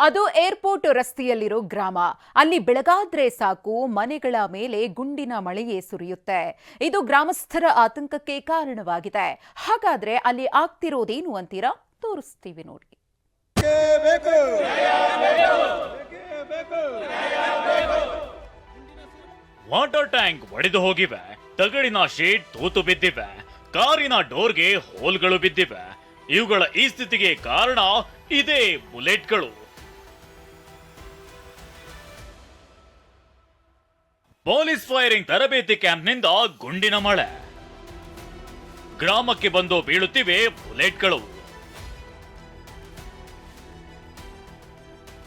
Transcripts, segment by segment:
ಅದು ಏರ್ಪೋರ್ಟ್ ರಸ್ತೆಯಲ್ಲಿರೋ ಗ್ರಾಮ. ಅಲ್ಲಿ ಬೆಳಗಾದ್ರೆ ಸಾಕು, ಮನೆಗಳ ಮೇಲೆ ಗುಂಡಿನ ಮಳೆಯೇ ಸುರಿಯುತ್ತೆ. ಇದು ಗ್ರಾಮಸ್ಥರ ಆತಂಕಕ್ಕೆ ಕಾರಣವಾಗಿದೆ. ಹಾಗಾದ್ರೆ ಅಲ್ಲಿ ಆಗ್ತಿರೋದೇನು ಅಂತೀರಾ? ತೋರಿಸ್ತೀವಿ ನೋಡಿ. ವಾಟರ್ ಟ್ಯಾಂಕ್ ಒಡೆದು ಹೋಗಿವೆ. ತಗಡಿನ ಶೀಟ್ ತೂತು ಬಿದ್ದಿವೆ. ಕಾರಿನ ಡೋರ್ಗೆ ಹೋಲ್ಗಳು ಬಿದ್ದಿವೆ. ಇವುಗಳ ಈ ಸ್ಥಿತಿಗೆ ಕಾರಣ ಇದೇ ಬುಲೆಟ್ಗಳು. ಪೊಲೀಸ್ ಫೈರಿಂಗ್ ತರಬೇತಿ ಕ್ಯಾಂಪ್ನಿಂದ ಗುಂಡಿನ ಮಳೆ. ಗ್ರಾಮಕ್ಕೆ ಬಂದು ಬೀಳುತ್ತಿವೆ ಬುಲೆಟ್ಗಳು.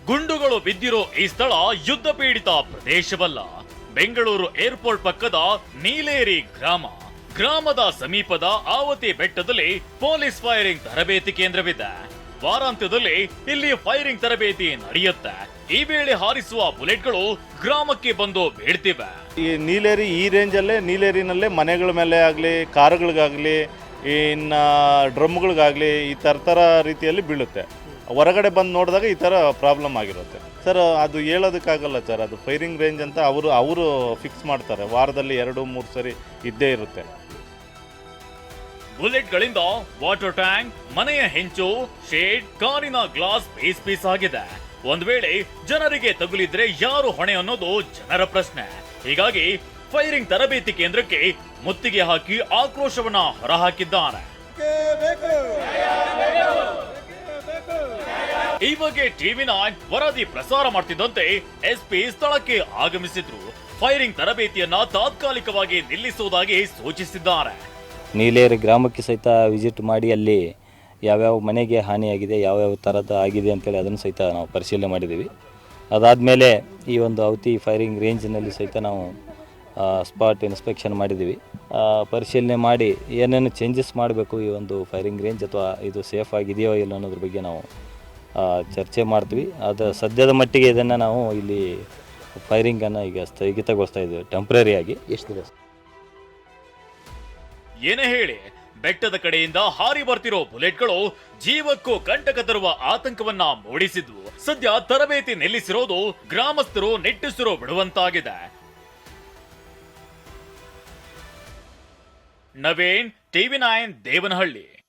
ಗುಂಡುಗಳು ಬಿದ್ದಿರೋ ಈ ಸ್ಥಳ ಯುದ್ಧ ಪೀಡಿತ ಪ್ರದೇಶವಲ್ಲ. ಬೆಂಗಳೂರು ಏರ್ಪೋರ್ಟ್ ಪಕ್ಕದ ನೀಲೇರಿ ಗ್ರಾಮ. ಗ್ರಾಮದ ಸಮೀಪದ ಆವತಿ ಬೆಟ್ಟದಲ್ಲಿ ಪೊಲೀಸ್ ಫೈರಿಂಗ್ ತರಬೇತಿ ಕೇಂದ್ರವಿದೆ. ವಾರಾಂತ್ಯದಲ್ಲಿ ಇಲ್ಲಿ ಫೈರಿಂಗ್ ತರಬೇತಿ ನಡೆಯುತ್ತೆ. ಈ ವೇಳೆ ಹಾರಿಸುವ ಬುಲೆಟ್ಗಳು ಗ್ರಾಮಕ್ಕೆ ಬಂದು ಬೀಳ್ತಿವೆ. ಈ ನೀಲೇರಿ ಈ ರೇಂಜಲ್ಲೇ ನೀಲೇರಿನಲ್ಲೇ ಮನೆಗಳ ಮೇಲೆ ಆಗಲಿ ಕಾರುಗಳಿಗಾಗಲಿ ಇನ್ನು ಡ್ರಮ್ಗಳಿಗಾಗಲಿ ಈ ಥರ ಥರ ರೀತಿಯಲ್ಲಿ ಬೀಳುತ್ತೆ. ಹೊರಗಡೆ ಬಂದು ನೋಡಿದಾಗ ಈ ಥರ ಪ್ರಾಬ್ಲಮ್ ಆಗಿರುತ್ತೆ. ಸರ್ ಅದು ಹೇಳೋದಕ್ಕಾಗಲ್ಲ ಸರ್ ಅದು ಫೈರಿಂಗ್ ರೇಂಜ್ ಅಂತ ಅವರು ಅವರು ಫಿಕ್ಸ್ ಮಾಡ್ತಾರೆ. ವಾರದಲ್ಲಿ ಎರಡು ಮೂರು ಸರಿ ಇದ್ದೇ ಇರುತ್ತೆ. ಬುಲೆಟ್ಗಳಿಂದ ವಾಟರ್ ಟ್ಯಾಂಕ್ ಮನೆಯ ಹೆಂಚು ಶೇಡ್ ಕಾರಿನ ಗ್ಲಾಸ್ ಪೀಸ್ ಪೀಸ್ ಆಗಿದೆ. ಒಂದ್ ವೇಳೆ ಜನರಿಗೆ ತಗುಲಿದ್ರೆ ಯಾರು ಹೊಣೆ ಅನ್ನೋದು ಜನರ ಪ್ರಶ್ನೆ. ಹೀಗಾಗಿ ಫೈರಿಂಗ್ ತರಬೇತಿ ಕೇಂದ್ರಕ್ಕೆ ಮುತ್ತಿಗೆ ಹಾಕಿ ಆಕ್ರೋಶವನ್ನ ಹೊರಹಾಕಿದ್ದಾರೆ. ಈ ಬಗ್ಗೆ ಟಿವಿ ನೈನ್ ವರದಿ ಪ್ರಸಾರ ಮಾಡ್ತಿದ್ದಂತೆ ಎಸ್ಪಿ ಸ್ಥಳಕ್ಕೆ ಆಗಮಿಸಿದ್ರು. ಫೈರಿಂಗ್ ತರಬೇತಿಯನ್ನ ತಾತ್ಕಾಲಿಕವಾಗಿ ನಿಲ್ಲಿಸುವುದಾಗಿ ಸೂಚಿಸಿದ್ದಾರೆ. ನೀಲೇರಿ ಗ್ರಾಮಕ್ಕೆ ಸಹಿತ ವಿಸಿಟ್ ಮಾಡಿ ಅಲ್ಲಿ ಯಾವ್ಯಾವ ಮನೆಗೆ ಹಾನಿಯಾಗಿದೆ, ಯಾವ್ಯಾವ ಥರದ ಆಗಿದೆ ಅಂತೇಳಿ ಅದನ್ನು ಸಹಿತ ನಾವು ಪರಿಶೀಲನೆ ಮಾಡಿದ್ದೀವಿ. ಅದಾದಮೇಲೆ ಈ ಒಂದು ಅವತಿ ಫೈರಿಂಗ್ ರೇಂಜ್ನಲ್ಲಿ ಸಹಿತ ನಾವು ಸ್ಪಾಟ್ ಇನ್ಸ್ಪೆಕ್ಷನ್ ಮಾಡಿದ್ದೀವಿ. ಪರಿಶೀಲನೆ ಮಾಡಿ ಏನೇನು ಚೇಂಜಸ್ ಮಾಡಬೇಕು ಈ ಒಂದು ಫೈರಿಂಗ್ ರೇಂಜ್ ಅಥವಾ ಇದು ಸೇಫ್ ಆಗಿದೆಯೋ ಇಲ್ಲ ಅನ್ನೋದ್ರ ಬಗ್ಗೆ ನಾವು ಚರ್ಚೆ ಮಾಡ್ತೀವಿ. ಅದು ಸದ್ಯದ ಮಟ್ಟಿಗೆ ಇದನ್ನು ನಾವು ಇಲ್ಲಿ ಫೈರಿಂಗನ್ನು ಈಗ ಸ್ಥಗಿತಗೊಳಿಸ್ತಾ ಇದ್ದೀವಿ ಟೆಂಪ್ರರಿಯಾಗಿ ಎಷ್ಟು ದಿವಸ ಏನೇ ಹೇಳಿ ಬೆಟ್ಟದ ಕಡೆಯಿಂದ ಹಾರಿ ಬರ್ತಿರೋ ಬುಲೆಟ್ಗಳು ಜೀವಕ್ಕೂ ಕಂಟಕ ತರುವ ಆತಂಕವನ್ನ ಮೂಡಿಸಿದ್ವು. ಸದ್ಯ ತರಬೇತಿ ನಿಲ್ಲಿಸಿರೋದು ಗ್ರಾಮಸ್ಥರು ನೆಟ್ಟಿಸಿರೋ ಬಿಡುವಂತಾಗಿದೆ. Naveen, TV nine, Devanahalli.